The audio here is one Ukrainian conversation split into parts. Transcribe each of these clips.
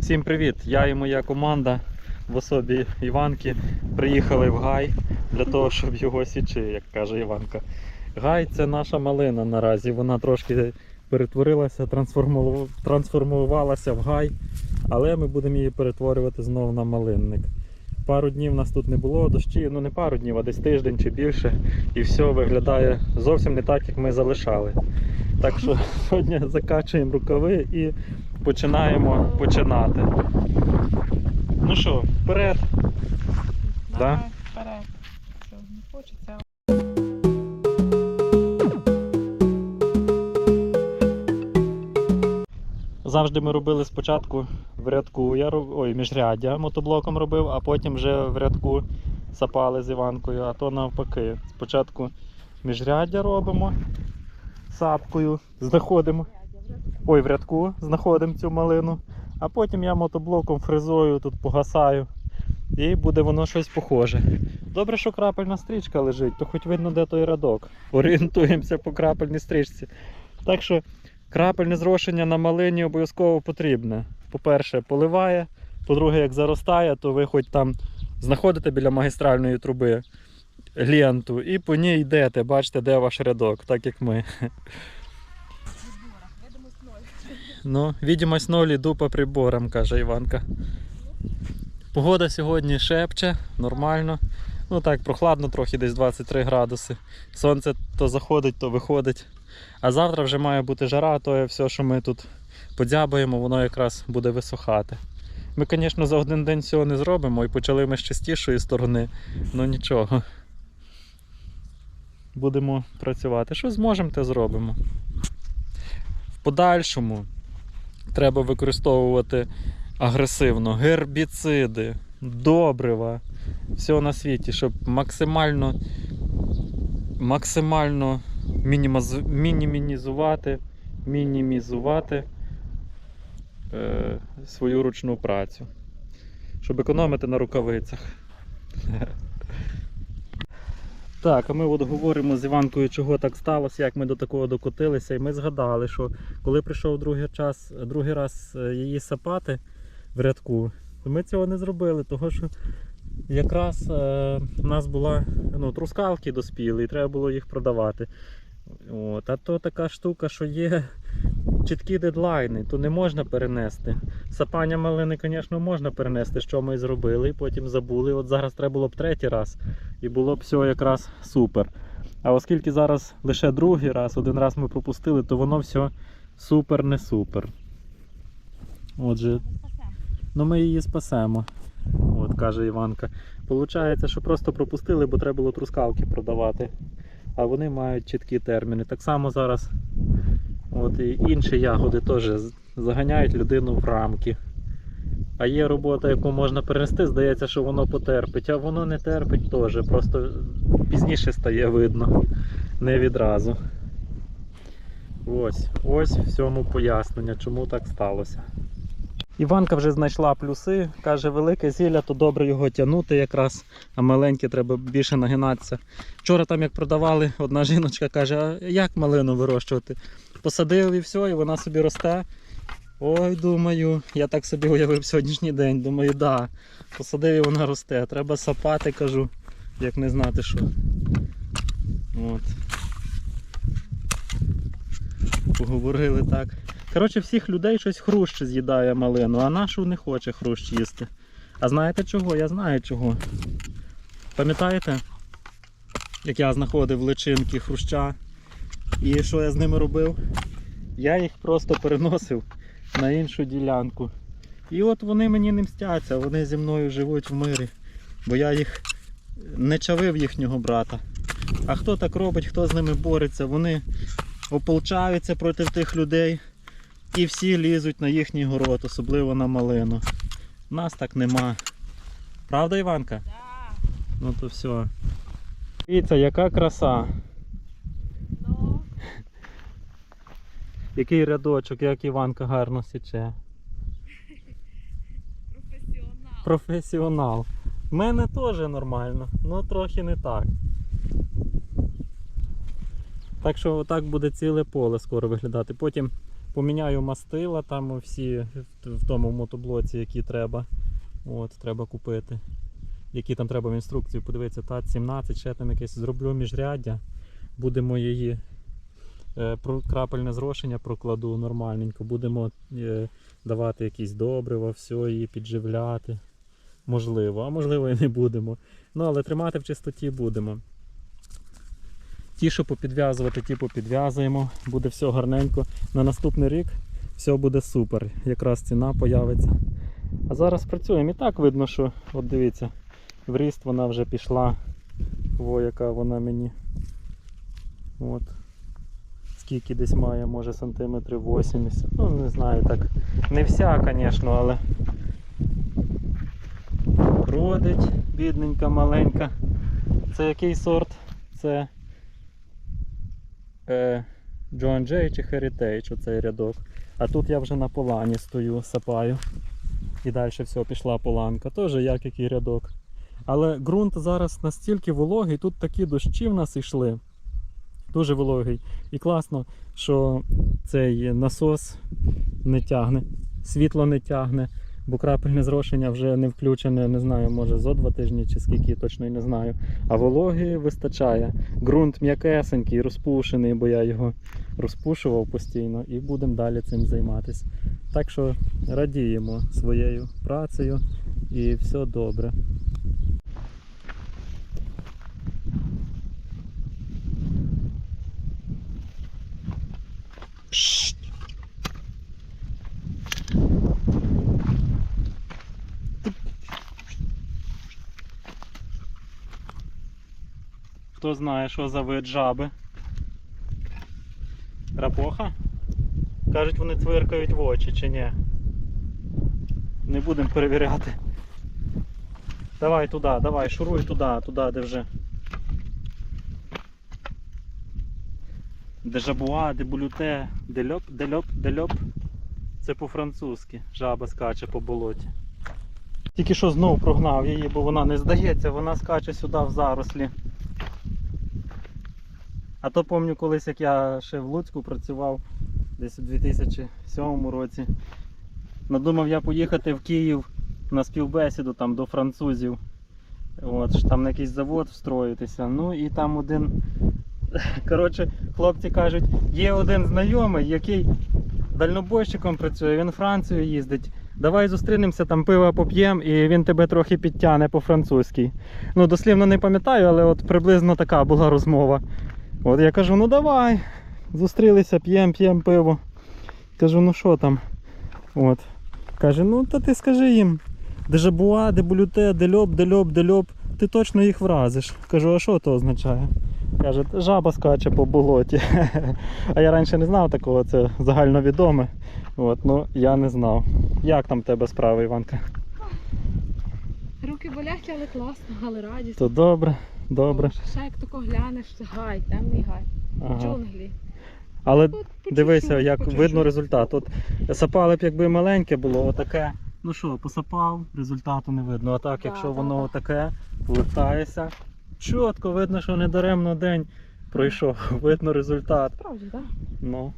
Всім привіт! Я і моя команда в особі Іванки приїхали в гай для того, щоб його січи, як каже Іванка. Гай це наша малина наразі. Вона трошки перетворилася, трансформувалася в гай, але ми будемо її перетворювати знову на малинник. Пару днів нас тут не було дощі, ну не пару днів, а десь тиждень чи більше. І все виглядає зовсім не так, як ми залишали. Так що сьогодні закачуємо рукави і починаємо починати. Ну що, вперед. Да? Вперед. Що, не хочеться. Завжди ми робили спочатку в рядку, я роб... ой, міжряддя мотоблоком робив, а потім вже в рядку сапали з Іванкою, а то навпаки. Спочатку міжряддя робимо сапкою, знаходимо. Ой, в рядку знаходимо цю малину, а потім я мотоблоком фрезою тут погасаю. І буде воно щось похоже. Добре, що крапельна стрічка лежить, то хоч видно, де той рядок. Орієнтуємося по крапельній стрічці. Так що крапельне зрошення на малині обов'язково потрібне. По-перше, поливає. По-друге, як заростає, то ви хоч там знаходите біля магістральної труби ленту і по ній йдете, бачите, де ваш рядок, так як ми. Ну, відомость ноль, іду по приборам, каже Іванка. Погода сьогодні шепче, нормально. Ну так, прохладно трохи, десь 23 градуси. Сонце то заходить, то виходить. А завтра вже має бути жара, то все, що ми тут подзябаємо, воно якраз буде висохати. Ми, звісно, за один день всього не зробимо і почали ми з чистішої сторони, ну нічого. Будемо працювати. Що зможемо, те зробимо. В подальшому треба використовувати агресивно. Гербіциди, добрива, все на світі, щоб максимально, максимально мінімізувати, мінімізувати е, свою ручну працю, щоб економити на рукавицях. Так, а ми от говоримо з Іванкою, чого так сталося, як ми до такого докотилися, і ми згадали, що коли прийшов другий, час, другий раз е, її сапати в рядку, то ми цього не зробили, того що якраз е, у нас була ну, трускалки доспіли, і треба було їх продавати. От, а то така штука, що є чіткі дедлайни, то не можна перенести. Сапання малини, звісно, можна перенести, що ми і зробили, і потім забули. От зараз треба було б третій раз, і було б все якраз супер. А оскільки зараз лише другий раз, один раз ми пропустили, то воно все супер не супер. Отже, ну ми її спасемо. От каже Іванка. Получається, що просто пропустили, бо треба було трускалки продавати. А вони мають чіткі терміни. Так само зараз от і інші ягоди теж заганяють людину в рамки. А є робота, яку можна перенести, здається, що воно потерпить, а воно не терпить теж, просто пізніше стає видно, не відразу. Ось, ось в пояснення, чому так сталося. Іванка вже знайшла плюси, каже, велике зілля, то добре його тягнути якраз, а маленьке треба більше нагинатися. Вчора там як продавали, одна жіночка каже, а як малину вирощувати? Посадив і все, і вона собі росте. Ой, думаю, я так собі уявив сьогоднішній день. Думаю, да, посадив і вона росте. Треба сапати, кажу, як не знати що. От. Поговорили так. Коротше, всіх людей щось хрущ з'їдає малину, а нашу не хоче хрущ їсти. А знаєте чого? Я знаю чого. Пам'ятаєте, як я знаходив личинки хруща і що я з ними робив? Я їх просто переносив на іншу ділянку. І от вони мені не мстяться, вони зі мною живуть в мирі. Бо я їх не чавив їхнього брата. А хто так робить, хто з ними бореться, вони ополчаються проти тих людей і всі лізуть на їхній город, особливо на малину. Нас так нема. Правда, Іванка? Да. Ну то все. Дивіться, яка краса. Який рядочок, як Іванка гарно січе. професіонал. Професіонал. В мене теж нормально, але трохи не так. Так що отак буде ціле поле скоро виглядати. Потім Поміняю мастила там всі в- тому мотоблоці, які треба. От, треба купити. Які там треба в інструкцію подивитися, ТАТ 17, ще там якесь зроблю міжряддя. Будемо її крапельне зрошення прокладу нормальненько. Будемо е, давати якісь добрива, все, її підживляти. Можливо, а можливо і не будемо. Ну, але тримати в чистоті будемо. Ті, що попідв'язувати, ті попідв'язуємо. Буде все гарненько. На наступний рік все буде супер. Якраз ціна появиться. А зараз працюємо. І так видно, що, от дивіться, в ріст вона вже пішла. Во, яка вона мені. От. Скільки десь має, може сантиметрів 80. Ну, не знаю, так. Не вся, звісно, але родить, бідненька, маленька. Це який сорт? Це е, John Jay чи Heritage, оцей рядок. А тут я вже на полані стою, сапаю. І далі все, пішла поланка. Теж як який рядок. Але ґрунт зараз настільки вологий, тут такі дощі в нас йшли. Дуже вологий. І класно, що цей насос не тягне, світло не тягне, бо крапельне зрошення вже не включене, не знаю, може зо два тижні чи скільки, точно й не знаю. А вологи вистачає. Ґрунт м'якесенький, розпушений, бо я його розпушував постійно і будемо далі цим займатися. Так що радіємо своєю працею і все добре. Знає, що за вид жаби? Рапоха? Кажуть, вони цвиркають в очі чи ні. Не будемо перевіряти. Давай туди, давай, шуруй туди, туди, де вже. Де жабуа, де булюте, де льоп, де льоп, де льоп. Це по-французьки. Жаба скаче по болоті. Тільки що знов прогнав її, бо вона не здається, вона скаче сюди в зарослі. А то пам'ятаю колись, як я ще в Луцьку працював десь у 2007 році. Надумав я поїхати в Київ на співбесіду там до французів. От, там на якийсь завод встроїтися. Ну і там один. Коротше, хлопці кажуть, є один знайомий, який дальнобойщиком працює, він Францію їздить. Давай зустрінемося, там пива поп'ємо, і він тебе трохи підтягне по-французьки. Ну, дослівно не пам'ятаю, але от приблизно така була розмова. От я кажу, ну давай. Зустрілися, п'ємо, п'ємо пиво. Кажу, ну що там? От. Каже, ну та ти скажи їм, де жабуа, де булюте, де льоп, де льоп, де льоп, ти точно їх вразиш. Кажу, а що то означає? Каже, жаба скаче по болоті. А я раніше не знав такого, це загальновідоме. От, ну я не знав. Як там в тебе справи, Іванка? Руки болять, але класно, але радісно. То добре, добре. Боже, Ще як тако глянеш, гай, темний гай. Ага. Джунглі. Але От по Дивися, чуть-чуть, як по видно результат. От сапали б, якби маленьке було, отаке. Ну що, посапав, результату не видно. А так, Да, якщо да, воно да. таке, повертаєшся, чітко видно, що не даремно день пройшов, видно результат. Справді, так? Ну,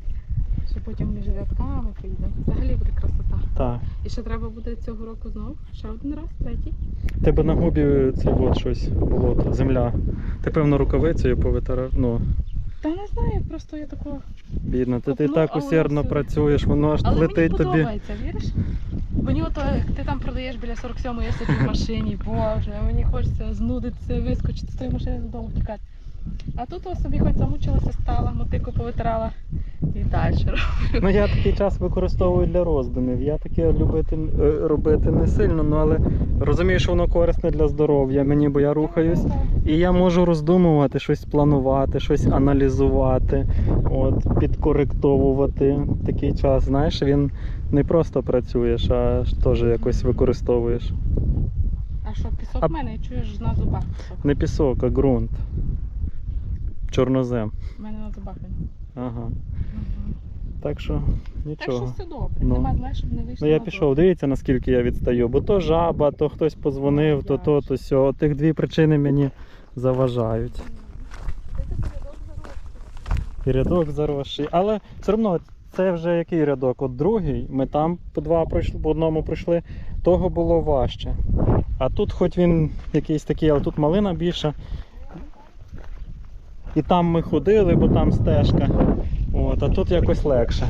Що потім між рядками поїде. Взагалі буде красота. так. І ще треба буде цього року знову. Ще один раз, третій. Тебе на губі це от щось болото, земля. Ти певно рукавицею повитирав. Ну, Та не знаю, просто я такого. бідно, ти, ти так усердно все. працюєш, воно аж Але мені летить тобі. подобається, віриш? Мені ото як ти там продаєш біля 47-ї, я собі в машині, боже, мені хочеться знудитися, вискочити з тої машини додому втікати. А тут ось собі хоч замучилася, стала, мотику повитирала і далі. Ну я такий час використовую для роздумів. Я таке любити е, робити не сильно, ну але розумію, що воно корисне для здоров'я мені, бо я рухаюсь. І я можу роздумувати, щось планувати, щось аналізувати, от, підкоректовувати. Такий час, знаєш, він не просто працюєш, а теж якось використовуєш. А що, пісок А- в мене чуєш на зубах пісок. Не пісок, а ґрунт. Чорнозем. У мене на зубах він. Ага. Так що Так що все добре. Ну. Нема, знаєш, щоб не вийшло. Ну я пішов, дивіться наскільки я відстаю, бо то жаба, то хтось позвонив, то то, то сьо. Тих дві причини мені заважають. І рядок заросший. Але все одно це вже який рядок? От другий. Ми там по два пройшли, по одному пройшли, того було важче. А тут хоч він якийсь такий, але тут малина більша. І там ми ходили, бо там стежка. От, а тут якось легше.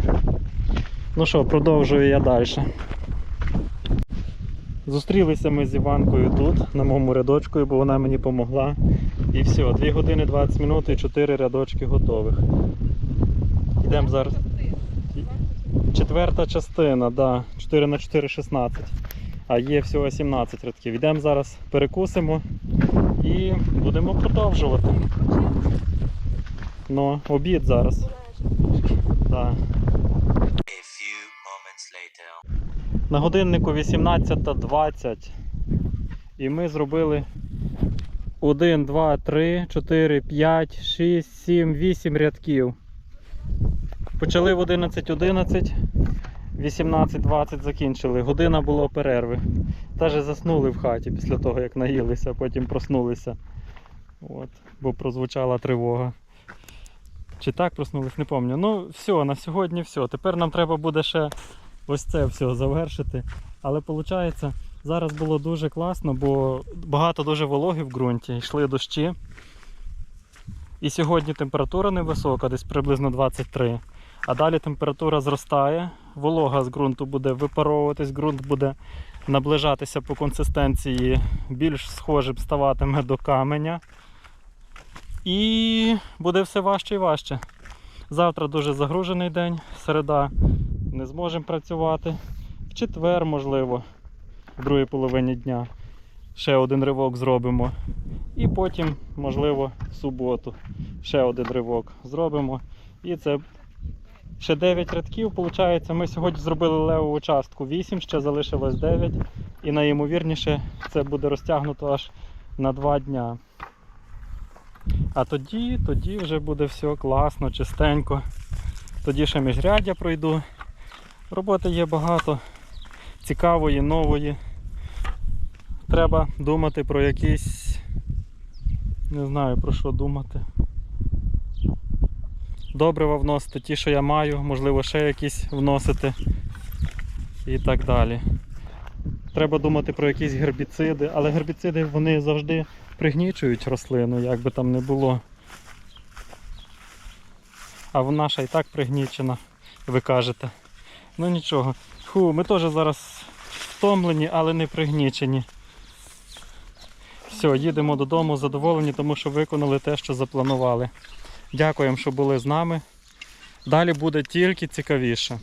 Ну що, продовжую я далі. Зустрілися ми з Іванкою тут, на моєму рядочку, бо вона мені допомогла. І все, 2 години 20 минут і 4 рядочки готових. Йдемо зараз. Четверта частина, да. 4 на 4 16. А є всього 17 рядків. Йдемо зараз, перекусимо і будемо продовжувати. Ну, обід зараз. Да. На годиннику 18.20. І ми зробили 1, 2, 3, 4, 5, 6, 7, 8 рядків. Почали в 11.11, 18.20 закінчили. Година була перерви. Теж заснули в хаті після того, як наїлися, потім проснулися. От, бо прозвучала тривога. Чи так проснулись, не пам'ятаю. Ну, все, на сьогодні все. Тепер нам треба буде ще ось це все завершити. Але виходить, зараз було дуже класно, бо багато дуже вологи в ґрунті, йшли дощі. І сьогодні температура невисока, десь приблизно 23. А далі температура зростає, волога з ґрунту буде випаровуватись, ґрунт буде наближатися по консистенції, більш схожим ставатиме до каменя. І буде все важче і важче. Завтра дуже загружений день, середа не зможемо працювати. В четвер, можливо, в другій половині дня ще один ривок зробимо. І потім, можливо, в суботу ще один ривок зробимо. І це ще 9 рядків. Виходить, ми сьогодні зробили левову частку 8, ще залишилось 9. І найімовірніше це буде розтягнуто аж на 2 дня. А тоді, тоді вже буде все класно, чистенько. Тоді ще міжряддя пройду. Роботи є багато, цікавої, нової. Треба думати про якісь. Не знаю про що думати. Добрива вносити ті, що я маю, можливо, ще якісь вносити і так далі. Треба думати про якісь гербіциди, але гербіциди вони завжди пригнічують рослину, як би там не було. А вона ще і так пригнічена, ви кажете. Ну нічого. Фу, ми теж зараз втомлені, але не пригнічені. Все, їдемо додому задоволені, тому що виконали те, що запланували. Дякуємо, що були з нами. Далі буде тільки цікавіше.